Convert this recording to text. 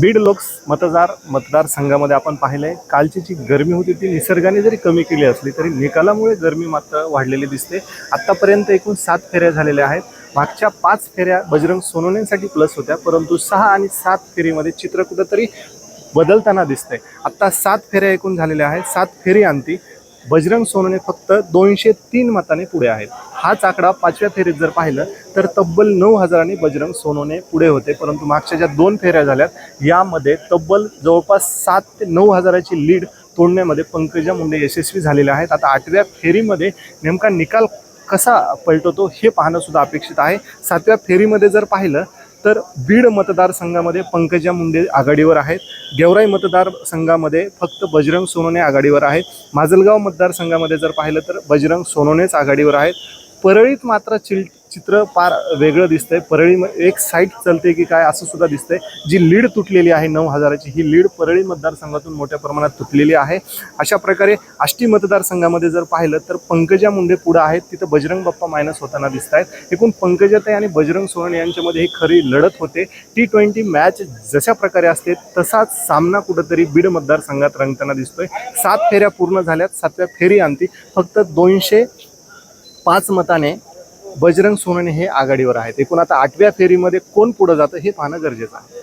Beed looks मतदार मतदारसंघामध्ये आपण पाहिलंय कालची जी गरमी होती ती निसर्गाने जरी कमी केली असली तरी निकालामुळे गरमी मात्र वाढलेली दिसते. आत्तापर्यंत एकूण सात फेऱ्या झालेल्या आहेत. मागच्या पाच फेऱ्या बजरंग सोनवणेसाठी प्लस होत्या परंतु सहा आणि सात फेरीमध्ये चित्र कुठंतरी बदलताना दिसतंय. आत्ता सात फेऱ्या एकूण झालेल्या आहेत. सात फेरी आणती बजरंग सोनूने फक्त दोनशे तीन मताने पुढे आहेत. हाच आकडा पाचव्या फेरीत जर पाहिलं तर तब्बल नऊ हजारांनी बजरंग सोनूने पुढे होते. परंतु मागच्या ज्या दोन फेऱ्या झाल्यात यामध्ये तब्बल जवळपास सात ते नऊ हजाराची लीड तोडण्यामध्ये पंकजा मुंडे यशस्वी झालेले आहेत. आता आठव्या फेरीमध्ये नेमका निकाल कसा पलटवतो हे पाहणं सुद्धा अपेक्षित आहे. सातव्या फेरीमध्ये जर पाहिलं तर बीड मतदारसंघामध्ये पंकजा मुंडे आघाडीवर आहेत. गेवराई मतदारसंघामध्ये फक्त बजरंग सोनोने आघाडीवर आहेत. माजलगाव मतदारसंघामध्ये जर पाहिलं तर बजरंग सोनोनेच आघाडीवर आहेत. परळीत मात्र चिल चित्र फार वेगळं दिसतंय. परळी एक साईट चालते की काय असं सुद्धा दिसतंय. जी लीड तुटलेली आहे नऊ हजाराची. ही लीड परळी मतदारसंघातून मोठ्या प्रमाणात तुटलेली आहे. अशा प्रकारे आष्टी मतदारसंघामध्ये जर पाहिलं तर पंकजा मुंडे पुढं आहेत. तिथं बजरंग बाप्पा मायनस होताना दिसत आहेत एकूण पंकजाताई आणि बजरंग सोहन यांच्यामध्ये ही खरी लढत होते. टी ट्वेंटी मॅच जशा प्रकारे असते तसाच सामना कुठंतरी बीड मतदारसंघात रंगताना दिसतोय. सात फेऱ्या पूर्ण झाल्यात. सातव्या फेरी आणती फक्त दोनशे पाच मताने बजरंग सोनवणे हे आघाडीवर आहेत. एकूण आता आठव्या फेरीमध्ये कोण पुढं जातं हे पाहणं गरजेचं आहे.